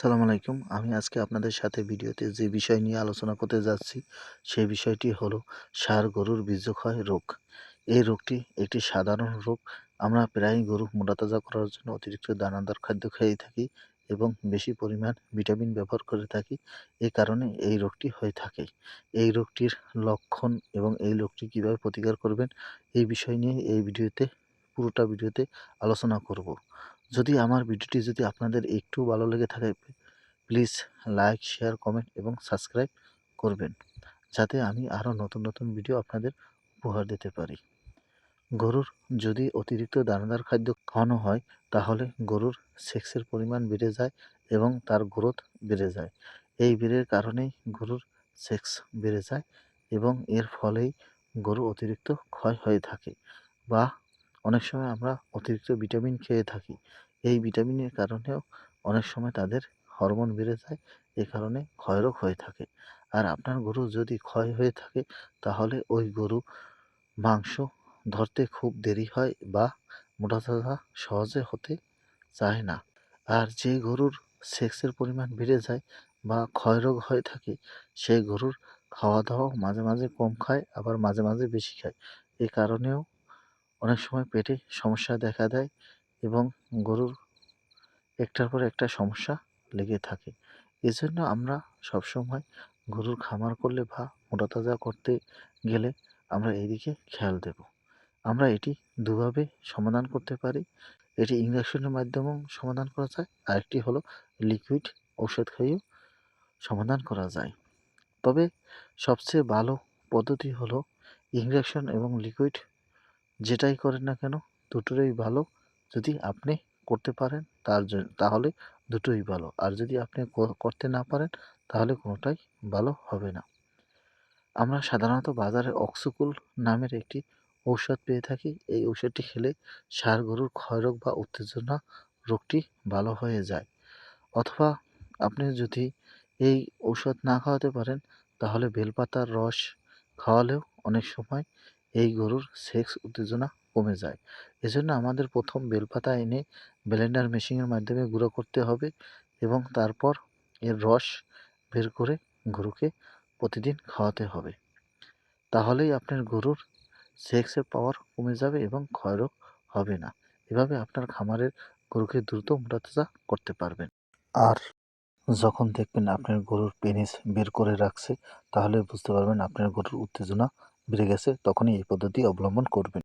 আসসালামু আলাইকুম। আমি আজকে আপনাদের সাথে ভিডিওতে যে বিষয় নিয়ে আলোচনা করতে যাচ্ছি, সেই বিষয়টি হলো ষাঁড় গরুর বীর্যক্ষয় রোগ। এই রোগটি একটি সাধারণ রোগ। আমরা প্রায় গরু মোটাতাজা করার জন্য অতিরিক্ত দানাদার খাদ্য খেয়ে থাকি এবং বেশি পরিমাণ ভিটামিন ব্যবহার করে থাকি। এই কারণে এই রোগটি হয়ে থাকে। এই রোগটির লক্ষণ এবং এই রোগটি কীভাবে প্রতিকার করবেন, এই বিষয় নিয়ে এই ভিডিওতে, পুরোটা ভিডিওতে আলোচনা করব। যদি আমার ভিডিওটি যদি আপনাদের একটু ভালো লেগে থাকে প্লিজ লাইক শেয়ার কমেন্ট এবং সাবস্ক্রাইব করবেন। যাতে আমি আরও নতুন নতুন ভিডিও আপনাদের উপহার দিতে পারি। গরুর যদি অতিরিক্ত দানাদার খাদ্য খাওয়ানো হয়, তাহলে গরুর সেক্সের পরিমাণ বেড়ে যায় এবং তার গ্রোথ বেড়ে যায়। এই বেড়ের কারণেই গরুর সেক্স বেড়ে যায় এবং এর ফলেই গরু অতিরিক্ত ক্ষয় হয়ে থাকে বা অনেক সময় আমরা অতিরিক্ত ভিটামিন খেয়ে থাকি। এই ভিটামিনের কারণেও অনেক সময় তাদের হরমোন বেড়ে যায় এই কারণে ক্ষয়রোগ হয়ে থাকে। আর আপনার গরু যদি ক্ষয় হয়ে থাকে, তাহলে ওই গরু মাংস ধরতে খুব দেরি হয় বা মোটাতাজা সহজে হতে চায় না। আর যে গরুর সেক্সের পরিমাণ বেড়ে যায় বা ক্ষয়রোগ হয়ে থাকে, সেই গরুর খাওয়া দাওয়াও মাঝে মাঝে কম খায়, আবার মাঝে মাঝে বেশি খায়। এ কারণেও অনেক সময় পেটে সমস্যা দেখা দেয় এবং গরুর একটার পর একটা সমস্যা লেগে থাকে। এজন্য আমরা সবসময় গরুর খামার করলে বা মোটাতাজা করতে গেলে আমরা এদিকে খেয়াল দেব। আমরা এটি দুভাবে সমাধান করতে পারি। এটি ইঞ্জেকশনের মাধ্যমেও সমাধান করা যায়, আরেকটি হলো লিকুইড ঔষধ খাইয়েও সমাধান করা যায়। তবে সবচেয়ে ভালো পদ্ধতি হলো ইঞ্জেকশন এবং লিকুইড যেটাই করেন না কেন, দুটোরই ভালো। যদি আপনি করতে পারেন, তার জন্য তাহলে দুটোই ভালো। আর যদি আপনি করতে না পারেন, তাহলে কোনোটাই ভালো হবে না। আমরা সাধারণত বাজারে অক্সিকুল নামের একটি ঔষধ পেয়ে থাকি। এই ঔষধটি খেলে ষাঁড় গরুর ক্ষয়রোগ বা উত্তেজনা রোগটি ভালো হয়ে যায়। অথবা আপনি যদি এই ঔষধ না খাওয়াতে পারেন, তাহলে বেলপাতার রস খাওয়ালেও অনেক সময় এই গরুর সেক্স উত্তেজনা কমে যায়। এজন্য আমাদের প্রথম বেলপাতা এনে ব্লেন্ডার মেশিনের মাধ্যমে গুঁড়ো করতে হবে এবং তারপর এর রস বের করে গরুকে প্রতিদিন খাওয়াতে হবে। তাহলেই আপনার গরুর সেক্সের পাওয়ার কমে যাবে এবং ক্ষয়রোগ হবে না। এভাবে আপনার খামারের গরুকে দ্রুত মোটাতাজা করতে পারবেন। আর যখন দেখবেন আপনার গরুর পেনিস বের করে রাখছে, তাহলে বুঝতে পারবেন আপনার গরুর উত্তেজনা বেড়ে গেছে তখনই এই পদ্ধতি অবলম্বন করবেন।